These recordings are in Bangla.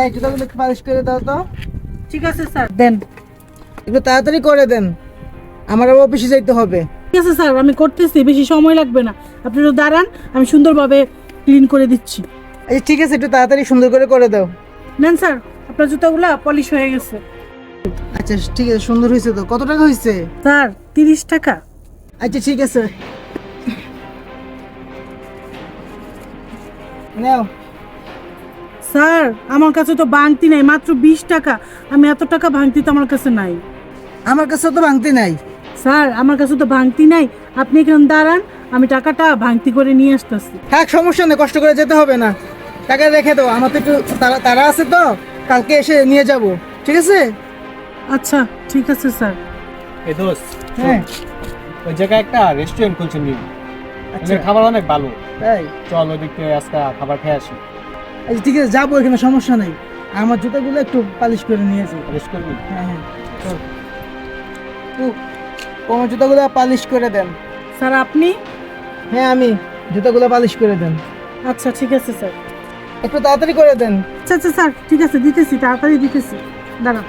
এই জুতাগুলো পালিশ করে দাও তো। ঠিক আছে স্যার। দেন। একটু তাড়াতাড়ি করে দেন। আমার আবার অফিসে যাইতে হবে। ঠিক আছে স্যার আমি করতেছি বেশি সময় লাগবে না। আপনি একটু দাঁড়ান আমি সুন্দরভাবে ক্লিন করে দিচ্ছি। এই ঠিক আছে একটু তাড়াতাড়ি সুন্দর করে করে দাও। নেন স্যার আপনার জুতাগুলো পলিশ হয়ে গেছে। আচ্ছা ঠিক আছে সুন্দর হয়েছে তো। কত টাকা হয়েছে? স্যার তিরিশ টাকা। আচ্ছা ঠিক আছে। নাও। স্যার আমার কাছে তো ভাঙতি নাই মাত্র বিশ টাকা। আমি এত টাকা ভাঙতি তো আমার কাছে নাই। আমার কাছে তো ভাঙতে নাই। স্যার আমার কাছে তো ভাঙতি নাই। আপনি এখানে দাঁড়ান আমি টাকাটা ভাঙতি করে নিয়ে আসতেছি। থাক সমস্যা নেই কষ্ট করে যেতে হবে না। টাকা রেখে দাও আমার তো একটু তারা তারা আছে তো কালকে এসে নিয়ে যাব। ঠিক আছে? আচ্ছা ঠিক আছে স্যার। এই দোস্ত হ্যাঁ। ওই জায়গায় একটা রেস্টুরেন্ট খুলছেন নিউ আচ্ছা। খাবার অনেক ভালো। তাই? চল ওই দিক থেকে আজকে খাবার খেয়ে আসি। আচ্ছা ঠিক আছে যাব এখানে সমস্যা নেই। আমার জুতাগুলো একটু পালিশ করে নিয়েছি রেস্ট করবি? হ্যাঁ হ্যাঁ ও, আমার জুতাগুলো পালিশ করে দেন। স্যার আপনি? হ্যাঁ আমি। জুতাগুলো পালিশ করে দেন। আচ্ছা ঠিক আছে স্যার। একটু তাড়াতাড়ি করে দেন। আচ্ছা আচ্ছা স্যার ঠিক আছে দিতেছি তাড়াতাড়ি দিতেছি। দাঁড়ান।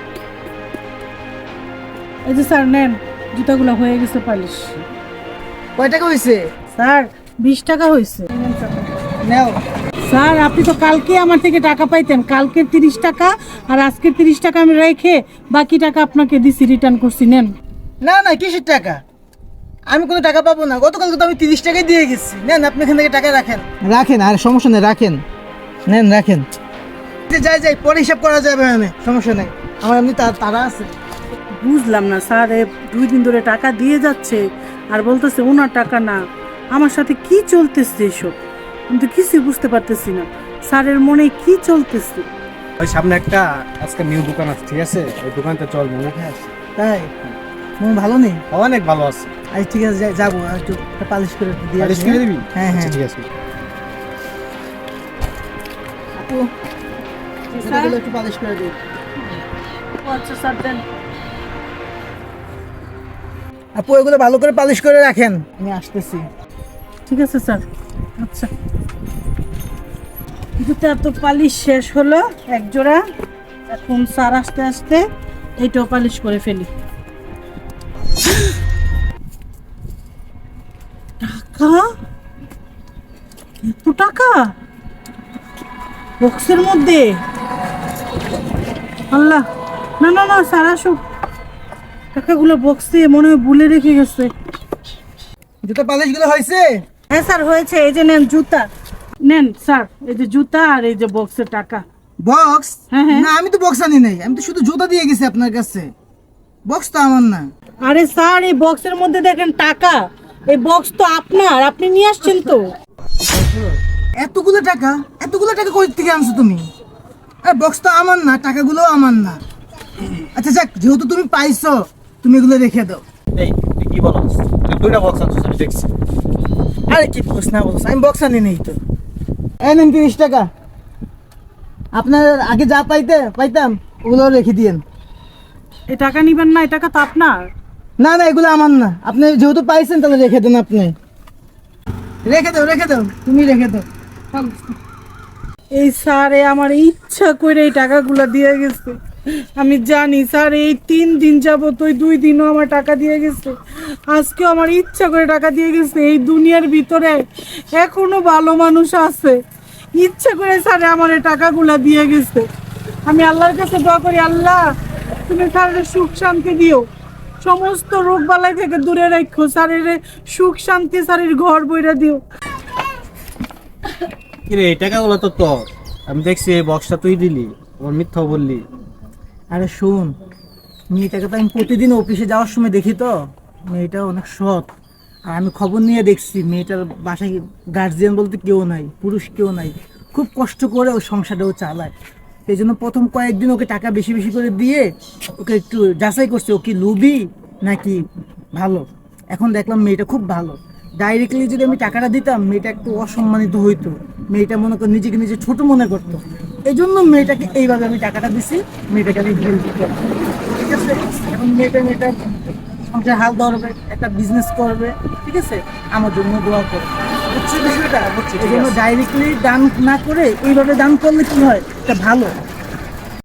এই যে স্যার নেন জুতাগুলো হয়ে গেছে পালিশ। কয় টাকা হয়েছে স্যার বিশ টাকা হয়েছে নাও। স্যার আপনি তো কালকে আমার থেকে টাকা পাইতেন। কালকের তিরিশ টাকা আর আজকের তিরিশ টাকা আমি রেখে বাকি টাকা আপনাকে দিছি রিটার্ন করছি নেন। না না কিসের টাকা? আমি কোনো টাকা পাবো না। গতকালকে তো আমি তিরিশ টাকাই দিয়ে গেছি। নেন আপনি এখান থেকে টাকা রাখেন। রাখেন আর সমস্যা নেই রাখেন। নেন রাখেন। যে যাই যাই পরে হিসাব করা যাবে মানে সমস্যা নেই। আমার এমনি তারা আছে। বুঝলাম না স্যার এ দুই দিন ধরে টাকা দিয়ে যাচ্ছে আর বলতেছে ওনার টাকা না। আমার সাথে কি চলতেছে এসব? আমি তো কিছুই বুঝতে পারতেছি না। স্যারের মনে কি চলতেছে? ওই সামনে একটা আজকে নিউ দোকান আছে ঠিক আছে? ওই দোকানটা চল মনে আসি তাই? মন ভালো নেই? অনেক ভালো আছে। আচ্ছা ঠিক আছে যাই- যাব আর একটু একটা পালিশ করে দিয়ে পালিশ আসি, করে হ্যাঁ? দিবি? হ্যাঁ আচ্ছা, হ্যাঁ ঠিক আছে। আপু জুতাগুলো একটু পালিশ করে দিই আচ্ছা স্যার দেন। আপু এগুলো ভালো করে পালিশ করে রাখেন। আমি আসতেছি। ঠিক আছে স্যার। আচ্ছা। জুতা তো পালিশ শেষ হলো এক জোড়া। এখন স্যার আসতে আসতে এইটাও পালিশ করে ফেলি। টাকা? এত টাকা? বক্সের মধ্যে? আল্লাহ। না না না স্যার আসুক। টাকাগুলো বক্সে মনে হয় ভুলে রেখে গেছে। জুতো পালিশগুলো হয়েছে? হ্যাঁ স্যার হয়েছে। এই যে নেন জুতা। নেন স্যার এই যে জুতা আর এই যে বক্সের টাকা। বক্স হ্যাঁ, হ্যাঁ। না আমি তো বক্স আনি নাই। আমি তো শুধু জুতা দিয়ে গেছি আপনার কাছে। বক্স তো আমার না। আরে স্যার এই বক্সের মধ্যে দেখেন টাকা। এই বক্স তো আপনার আপনি নিয়ে আসছেন তো। এতগুলো টাকা? এতগুলো টাকা কই থেকে আনছো তুমি? আরে বক্স তো আমার না টাকাগুলো আমার না। আচ্ছা যাক যেহেতু তুমি পাইছো তুমি এগুলো রেখে দাও। এই তুই কি বলছ তুই দুইটা বক্স আনছিস আমি দেখছি। আরে কি বলছ না বলছ আমি বক্স আনি নেই তো। এই নেন তিরিশ টাকা। আপনার আগে যা পাইতে পাইতাম ওগুলো রেখে দিয়েন। এই টাকা নিবেন না এই টাকা তো আপনার। না না এগুলো আমার না। আপনি যেহেতু পাইছেন তাহলে রেখে দেন আপনি। রেখে দাও রেখে দাও তুমি রেখে দাও। এই স্যারে আমার ইচ্ছা করে এই টাকাগুলো দিয়ে গেছে। আমি জানি, স্যার, এই তিন দিন যাবত ওই দুই দিনও আমার টাকা দিয়ে গেছে। আজকেও আমার ইচ্ছা করে টাকা দিয়ে গেছে, এই দুনিয়ার ভিতরে এখনও ভালো মানুষ আছে। ইচ্ছা করে স্যার আমার এই টাকাগুলো দিয়ে গেছে। আমি আল্লাহর কাছে দোয়া করি, আল্লাহ, তুমি স্যারের সুখ শান্তি দিও। সমস্ত রোগ বালাই থেকে দূরে রাখো স্যারের সুখ শান্তি স্যারের ঘর বইরা দিও। কিরে, এই টাকাগুলো তো তোর। আমি দেখছি এই বক্সটা তুই দিলি, আমার মিথ্যাও বললি। আরে শোন, মেয়েটাকে তো আমি প্রতিদিন অফিসে যাওয়ার সময় দেখি তো। মেয়েটা অনেক সৎ। আর আমি খবর নিয়ে দেখছি, মেয়েটার বাসায় গার্জিয়ান বলতে কেউ নাই, পুরুষ কেউ নাই। খুব কষ্ট করে ওই সংসারটাও চালায়। এই জন্য প্রথম কয়েকদিন ওকে টাকা বেশি বেশি করে দিয়ে ওকে একটু যাচাই করছে, ও কি লুবি নাকি ভালো? এখন দেখলাম মেয়েটা খুব ভালো। ডাইরেক্টলি যদি আমি টাকাটা দিতাম, মেয়েটা একটু অসম্মানিত হইতো। মেয়েটা মনে কর নিজেকে নিজে ছোট মনে করতো। এই জন্য মেয়েটাকে এইভাবে আমি টাকাটা দিছি মেয়েটাকে আমি দিতে ঠিক আছে? এখন মেয়েটা মেয়েটা সংসার হাল ধরবে একটা বিজনেস করবে ঠিক আছে? আমার জন্য দোয়া করবে। বুঝছি বিষয়টা এই জন্য ডাইরেক্টলি দান না করে এইভাবে দান করলে কি হয়? এটা ভালো।